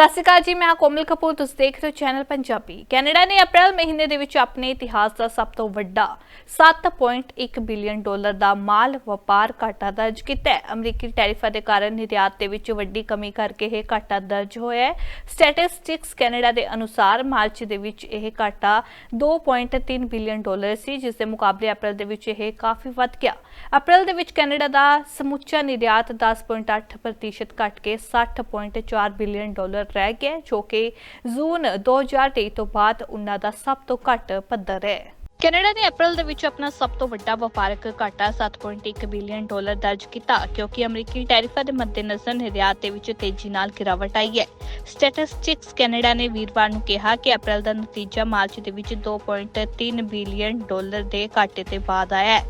ਸਤਿ ਸ਼੍ਰੀ ਅਕਾਲ ਜੀ, ਮੈਂ ਕੋਮਲ ਕਪੂਰ, ਤੁਸੀਂ ਦੇਖ ਰਹੇ ਹੋ ਚੈਨਲ ਪੰਜਾਬੀ। ਕੈਨੇਡਾ ਨੇ ਅਪ੍ਰੈਲ ਮਹੀਨੇ ਦੇ ਵਿੱਚ ਆਪਣੇ ਇਤਿਹਾਸ ਦਾ ਸਭ ਤੋਂ ਵੱਡਾ 7.1 ਬਿਲੀਅਨ ਡਾਲਰ ਦਾ ਮਾਲ ਵਪਾਰ ਘਾਟਾ ਦਰਜ ਕੀਤਾ ਹੈ। ਅਮਰੀਕੀ ਟੈਰਿਫਾਂ ਦੇ ਕਾਰਨ ਨਿਰਯਾਤ ਦੇ ਵਿੱਚ ਵੱਡੀ ਕਮੀ ਕਰਕੇ ਇਹ ਘਾਟਾ ਦਰਜ ਹੋਇਆ ਹੈ। ਸਟੈਟਿਸਟਿਕਸ ਕੈਨੇਡਾ ਦੇ ਅਨੁਸਾਰ ਮਾਰਚ ਦੇ ਵਿੱਚ ਇਹ ਘਾਟਾ 2.3 ਬਿਲੀਅਨ ਡਾਲਰ ਸੀ, ਜਿਸ ਦੇ ਮੁਕਾਬਲੇ ਅਪ੍ਰੈਲ ਦੇ ਵਿੱਚ ਇਹ ਕਾਫੀ ਵੱਧ ਗਿਆ। ਅਪ੍ਰੈਲ ਦੇ ਵਿੱਚ ਕੈਨੇਡਾ ਦਾ ਸਮੁੱਚਾ ਨਿਰਯਾਤ 10.8% ਘਟ ਕੇ 60.4 ਬਿਲੀਅਨ ਡਾਲਰ ਰਹਿ ਗਿਆ ਜੋ ਕਿ ਜੂਨ 2023 ਤੋਂ ਬਾਅਦ ਉਹਨਾਂ ਦਾ ਸਭ ਤੋਂ ਘੱਟ ਪੱਧਰ ਹੈ। ਕੈਨੇਡਾ ਨੇ ਅਪ੍ਰੈਲ ਦੇ ਵਿੱਚ ਆਪਣਾ ਸਭ ਤੋਂ ਵੱਡਾ ਵਪਾਰਕ ਘਾਟਾ 7.1 ਬਿਲੀਅਨ ਡਾਲਰ ਦਰਜ ਕੀਤਾ, ਕਿਉਂਕਿ ਅਮਰੀਕੀ ਟੈਰਿਫਾਂ ਦੇ ਮੱਦੇਨਜ਼ਰ ਨਿਰਯਾਤ ਦੇ ਵਿੱਚ ਤੇਜ਼ੀ ਨਾਲ ਗਿਰਾਵਟ ਆਈ ਹੈ। ਸਟੈਟਿਸਟਿਕਸ ਕੈਨੇਡਾ ਨੇ ਵੀਰਵਾਰ ਨੂੰ ਕਿਹਾ ਕਿ ਅਪ੍ਰੈਲ ਦਾ ਨਤੀਜਾ ਮਾਰਚ ਦੇ ਵਿੱਚ 2.3 ਬਿਲੀਅਨ ਡਾਲਰ ਦੇ ਘਾਟੇ ਤੇ ਬਾਅਦ ਆਇਆ ਹੈ।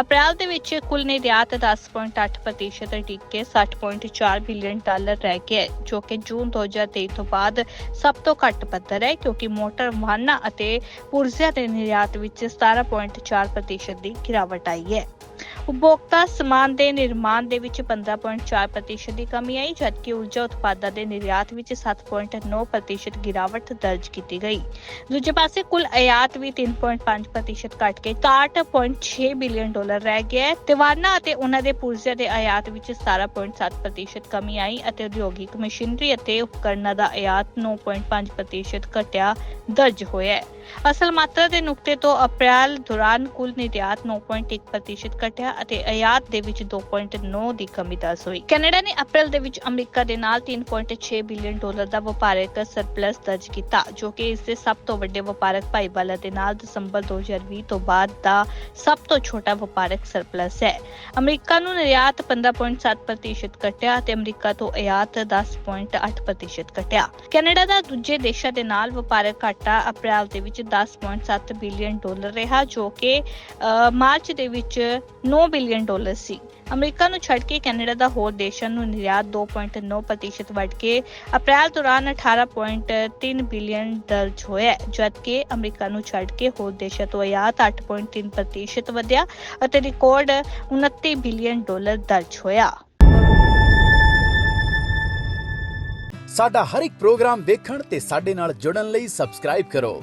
ਅਪ੍ਰੈਲ ਦੇ ਵਿੱਚ ਕੁੱਲ ਨਿਰਯਾਤ 10.8% ਡਿੱਗ ਕੇ 60.4 ਬਿਲੀਅਨ ਡਾਲਰ ਰਹਿ ਗਿਆ ਜੋ ਕਿ ਜੂਨ 2023 ਤੋਂ ਬਾਅਦ ਸਭ ਤੋਂ ਘੱਟ ਪੱਧਰ ਹੈ, ਕਿਉਂਕਿ ਮੋਟਰ ਵਾਹਨਾਂ ਅਤੇ ਪੁਰਜ਼ਿਆਂ ਦੇ ਨਿਰਯਾਤ ਵਿੱਚ 17.4% ਦੀ ਗਿਰਾਵਟ ਆਈ ਹੈ। ਉਪਭੋਗਤਾ ਸਮਾਨ ਦੇ ਨਿਰਮਾਣ ਦੇ ਵਿੱਚ 15.4% ਦੀ ਕਮੀ ਆਈ, ਜਦਕਿ ਊਰਜਾ ਉਤਪਾਦਾਂ ਦੇ ਨਿਰਯਾਤ ਵਿੱਚ 7.9% ਗਿਰਾਵਟ ਦਰਜ ਕੀਤੀ ਗਈ। ਦੂਜੇ ਪਾਸੇ ਕੁੱਲ ਆਯਾਤ ਵੀ 3.5% ਘਟ ਕੇ 61.6 ਬਿਲੀਅਨ ਡਾਲਰ ਰਹਿ ਗਿਆ ਹੈ। ਤੇ ਅਤੇ ਉਹਨਾਂ ਦੇ ਪੁਰਜ਼ਿਆਂ ਦੇ ਆਯਾਤ ਵਿੱਚ 17.7% ਕਮੀ ਆਈ ਅਤੇ ਉਦਯੋਗਿਕ ਮਸ਼ੀਨਰੀ ਅਤੇ ਉਪਕਰਨਾਂ ਦਾ ਆਯਾਤ 9.5% ਘਟਿਆ ਦਰਜ ਹੋਇਆ ਹੈ। ਅਸਲ ਮਾਤਰਾ ਦੇ ਨੁਕਤੇ ਤੋਂ ਅਪ੍ਰੈਲ ਦੌਰਾਨ ਕੁੱਲ ਨਿਰਯਾਤ 9.1% ਘਟਿਆ ਅਤੇ ਆਯਾਤ ਦੇ ਵਿੱਚ 2.9 ਦੀ ਕਮੀ ਦਰਜ ਹੋਈ। ਕੈਨੇਡਾ ਨੇ ਅਪ੍ਰੈਲ ਦੇ ਵਿੱਚ ਅਮਰੀਕਾ ਦੇ ਨਾਲ 3.6 ਬਿਲੀਅਨ ਡਾਲਰ ਦਾ ਵਪਾਰਕ ਸਰਪਲਸ ਦਰਜ ਕੀਤਾ, ਜੋ ਕਿ ਇਸ ਦੇ ਸਭ ਤੋਂ ਵੱਡੇ ਵਪਾਰਕ ਭਾਈਵਾਲਾ ਦੇ ਨਾਲ ਦਸੰਬਰ 2020 ਤੋਂ ਬਾਅਦ ਦਾ ਸਭ ਤੋਂ ਛੋਟਾ ਵਪਾਰਕ ਸਰਪਲਸ ਹੈ। ਅਮਰੀਕਾ ਨੂੰ ਨਿਰਯਾਤ 15.7% ਘਟਿਆ ਅਤੇ ਅਮਰੀਕਾ ਤੋਂ ਆਯਾਤ 10.8% ਘਟਿਆ। ਕੈਨੇਡਾ ਦਾ ਦੂਜੇ ਦੇਸ਼ਾਂ ਦੇ ਨਾਲ ਵਪਾਰਕ ਘਾਟਾ ਅਪ੍ਰੈਲ ਦੇ ਵਿੱਚ 10.7 ਬਿਲੀਅਨ ਡਾਲਰ ਰਿਹਾ ਜੋ ਕਿ ਅ, ਮਾਰਚ ਦੇ ਵਿੱਚ 9 ਬਿਲੀਅਨ ਡਾਲਰ ਸੀ। ਅਮਰੀਕਾ ਨੂੰ ਛੱਡ ਕੇ ਕੈਨੇਡਾ ਦਾ ਹੋਰ ਦੇਸ਼ਾਂ ਨੂੰ ਨਿਰਯਾਤ 2.9% ਵੱਧ ਕੇ ਅਪ੍ਰੈਲ ਦੌਰਾਨ 18.3 ਬਿਲੀਅਨ ਦਰਜ ਹੋਇਆ ਹੈ, ਜਦਕਿ ਅਮਰੀਕਾ ਨੂੰ ਛੱਡ ਕੇ ਹੋਰ ਦੇਸ਼ਾਂ ਤੋਂ ਆਯਾਤ 8.3% ਵਧਿਆ ਅਤੇ ਰਿਕਾਰਡ 29 ਬਿਲੀਅਨ ਡਾਲਰ ਦਰਜ ਹੋਇਆ। ਸਾਡਾ ਹਰ ਇੱਕ ਪ੍ਰੋਗਰਾਮ ਦੇਖਣ ਤੇ ਸਾਡੇ ਨਾਲ ਜੁੜਨ ਲਈ ਸਬਸਕ੍ਰਾਈਬ ਕਰੋ।